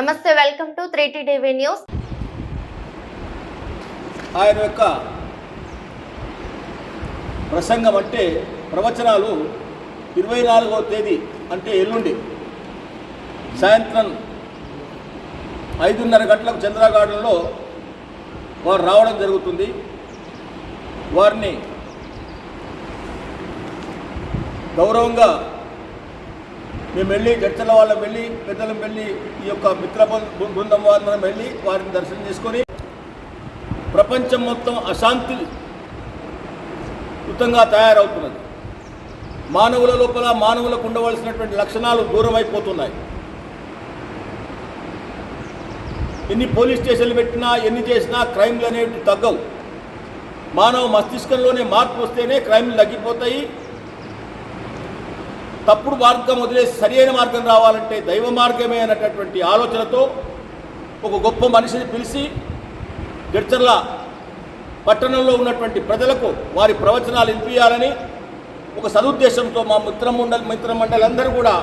నమస్తే welcome to three TV news. ఆయన యొక్క ప్రసంగం అంటే ప్రవచనాలు ఇరవై నాలుగవ తేదీ అంటే ఎల్లుండి. సాయంత్రం ఐదున్నర గంటలకు చంద్రగార్డెన్లో వారు రావడం జరుగుతుంది. వారిని గౌరవంగా మేము వెళ్ళి జడ్చల వాళ్ళం వెళ్ళి పెద్దలం వెళ్ళి ఈ యొక్క మిత్ర బృందం బృందం మనం వెళ్ళి వారిని దర్శనం చేసుకొని ప్రపంచం మొత్తం అశాంతి యుతంగా తయారవుతున్నది. మానవుల లోపల మానవులకు ఉండవలసినటువంటి లక్షణాలు దూరం అయిపోతున్నాయి ఎన్ని పోలీస్ స్టేషన్లు పెట్టినా ఎన్ని చేసినా క్రైమ్లు అనేవి తగ్గవు. మానవ మస్తిష్కంలోనే మార్పు వస్తేనే క్రైమ్లు తగ్గిపోతాయి. తప్పుడు మార్గం వదిలేసి సరియైన మార్గం రావాలంటే దైవ మార్గమే అనేటటువంటి ఆలోచనతో ఒక గొప్ప మనిషిని పిలిచి గడ్చర్ల పట్టణంలో ఉన్నటువంటి ప్రజలకు వారి ప్రవచనాలు వినిపించాలని ఒక సదుద్దేశంతో మా మిత్రమండలి మిత్రమండలందరూ కూడా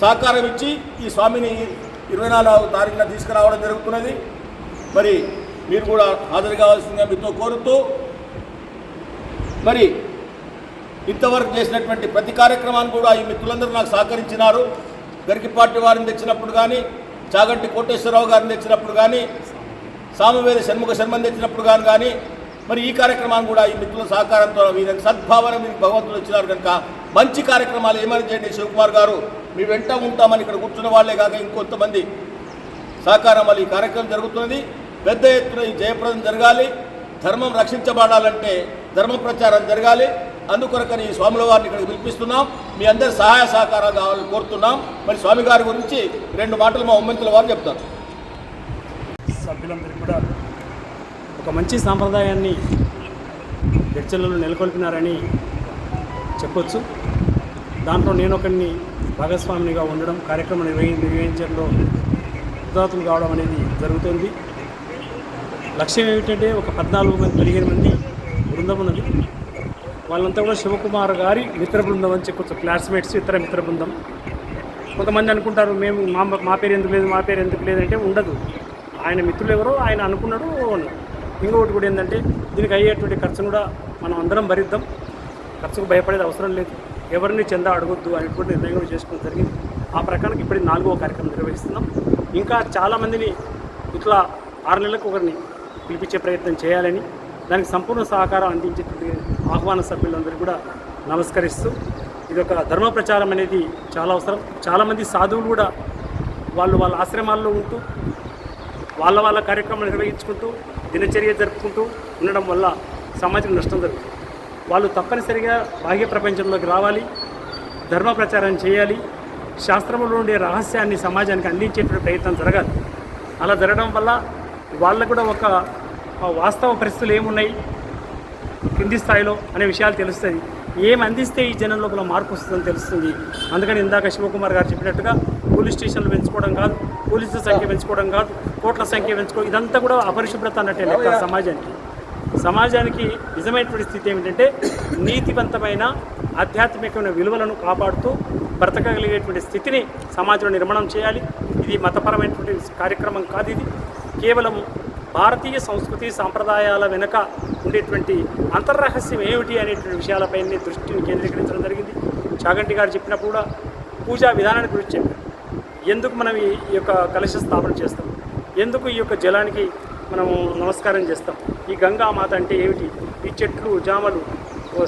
సహకారం ఇచ్చి ఈ స్వామిని ఇరవై నాలుగు తారీఖున తీసుకురావడం జరుగుతున్నది. మరి మీరు కూడా హాజరు కావాల్సిందిగా మీతో కోరుతూ మరి ఇంతవరకు చేసినటువంటి ప్రతి కార్యక్రమాన్ని కూడా ఈ మిత్రులందరూ నాకు సహకరించినారు. గరికిపాటి వారిని తెచ్చినప్పుడు కానీ చాగంటి కోటేశ్వరరావు గారిని తెచ్చినప్పుడు కానీ సామవేద షణ్ముఖ శర్మని తెచ్చినప్పుడు కానీ కానీ మరి ఈ కార్యక్రమాన్ని కూడా ఈ మిత్రుల సహకారంతో వీరికి సద్భావన మీకు భగవంతుడు వచ్చినారు కనుక మంచి కార్యక్రమాలు ఏమని చేయండి శివకుమార్ గారు? మీ వెంట ఉంటామని ఇక్కడ కూర్చున్న వాళ్ళే కాక ఇంకొంతమంది సహకారం వల్ల ఈ కార్యక్రమం జరుగుతున్నది. పెద్ద ఎత్తున ఈ జయప్రదం జరగాలి. ధర్మం రక్షించబడాలంటే ధర్మ ప్రచారం జరగాలి. అందుకొరకని స్వాముల వారిని ఇక్కడికి పిలిపిస్తున్నాం. మీ అందరి సహాయ సహకారాలు కావాలని కోరుతున్నాం. మరి స్వామి గారి గురించి రెండు మాటలు మా ఉమ్మంతుల వారు చెప్తారు. సభ్యులందరికీ కూడా ఒక మంచి సాంప్రదాయాన్ని చర్చలలో నెలకొల్పినారని చెప్పొచ్చు. దాంట్లో నేను ఒకరిని భాగస్వామినిగా ఉండడం కార్యక్రమం నిర్వహి నిర్వహించడంలో హృదాతులు కావడం అనేది జరుగుతుంది. లక్ష్యం ఏమిటంటే ఒక పద్నాలుగు మంది పదిహేను మంది బృందం ఉన్నది. వాళ్ళంతా కూడా శివకుమార్ గారి మిత్ర బృందం అని కొంచెం క్లాస్మేట్స్ ఇతర మిత్ర బృందం కొంతమంది అనుకుంటారు మేము మా మా పేరు ఎందుకు లేదు మా పేరు ఎందుకు లేదంటే ఉండదు. ఆయన మిత్రులు ఎవరో ఆయన అనుకున్నాడు ఇంకొకటి కూడా ఏంటంటే దీనికి అయ్యేటువంటి ఖర్చును కూడా మనం అందరం భరిద్దాం. ఖర్చుకు భయపడేది అవసరం లేదు. ఎవరిని చందా అడగొద్దు అనేటువంటి నిర్ణయం కూడా చేసుకోవడం జరిగింది. ఆ ప్రకారం ఇప్పటికి నాలుగో కార్యక్రమం నిర్వహిస్తున్నాం. ఇంకా చాలామందిని ఇట్లా ఆరు నెలలకు ఒకరిని పిలిపించే ప్రయత్నం చేయాలని దానికి సంపూర్ణ సహకారం అందించేటువంటి ఆహ్వాన సభ్యులందరూ కూడా నమస్కరిస్తూ ఇది ఒక ధర్మ ప్రచారం అనేది చాలా అవసరం. చాలామంది సాధువులు కూడా వాళ్ళు వాళ్ళ ఆశ్రమాల్లో ఉంటూ వాళ్ళ వాళ్ళ కార్యక్రమాలు నిర్వహించుకుంటూ దినచర్య జరుపుకుంటూ ఉండడం వల్ల సమాజం నష్టం జరుగుతుంది. వాళ్ళు తప్పనిసరిగా బాహ్య ప్రపంచంలోకి రావాలి ధర్మ ప్రచారం చేయాలి శాస్త్రంలో ఉండే రహస్యాన్ని సమాజానికి అందించేటువంటి ప్రయత్నం జరగాలి. అలా జరగడం వల్ల వాళ్ళకు కూడా ఒక వాస్తవ పరిస్థితులు ఏమున్నాయి? కింది స్థాయిలో అనే విషయాలు తెలుస్తుంది ఏం అందిస్తే ఈ జనం లోపల మార్పు వస్తుందని తెలుస్తుంది. అందుకని ఇందాక శివకుమార్ గారు చెప్పినట్టుగా పోలీస్ స్టేషన్లు పెంచుకోవడం కాదు పోలీసుల సంఖ్య పెంచుకోవడం కాదు కోట్ల సంఖ్య పెంచుకో ఇదంతా కూడా అపరిశుభ్రత అన్నట్టే లెక్క సమాజానికి. సమాజానికి నిజమైనటువంటి స్థితి ఏమిటంటే నీతివంతమైన ఆధ్యాత్మికమైన విలువలను కాపాడుతూ బ్రతకగలిగేటువంటి స్థితిని సమాజంలో నిర్మాణం చేయాలి. ఇది మతపరమైనటువంటి కార్యక్రమం కాదు ఇది. కేవలం భారతీయ సంస్కృతి సాంప్రదాయాల వెనుక ఉండేటువంటి అంతర్రహస్యం ఏమిటి అనేటువంటి విషయాలపై దృష్టిని కేంద్రీకరించడం జరిగింది. చాగంటి గారు చెప్పినప్పుడు కూడా పూజా విధానాన్ని గురించి చెప్పారు. ఎందుకు మనం ఈ యొక్క కలశ స్థాపన చేస్తాం? ఎందుకు ఈ యొక్క జలానికి మనము నమస్కారం చేస్తాం? ఈ గంగా మాత అంటే ఏమిటి? ఈ చెట్లు జామలు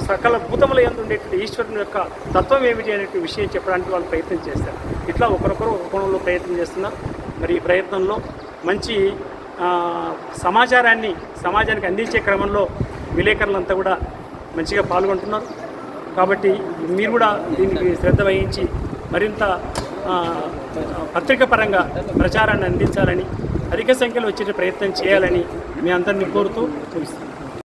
సకల భూతముల ఎందు ఉండేటువంటి ఈశ్వరుని యొక్క తత్వం ఏమిటి అనేటువంటి విషయం చెప్పడానికి వాళ్ళు ప్రయత్నం చేస్తారు ఇట్లా ఒకరొకరు ఒక కోణంలో ప్రయత్నం చేస్తున్నారు మరి ఈ ప్రయత్నంలో మంచి సమాచారాన్ని సమాజానికి అందించే క్రమంలో విలేకరులంతా కూడా మంచిగా పాల్గొంటున్నారు. కాబట్టి మీరు కూడా దీనికి శ్రద్ధ వహించి మరింత ఆ, పత్రిక పరంగా ప్రచారాన్ని అందించాలని అధిక సంఖ్యలో వచ్చే ప్రయత్నం చేయాలని మీ అందరినీ కోరుతూ ముగిస్తున్నాను.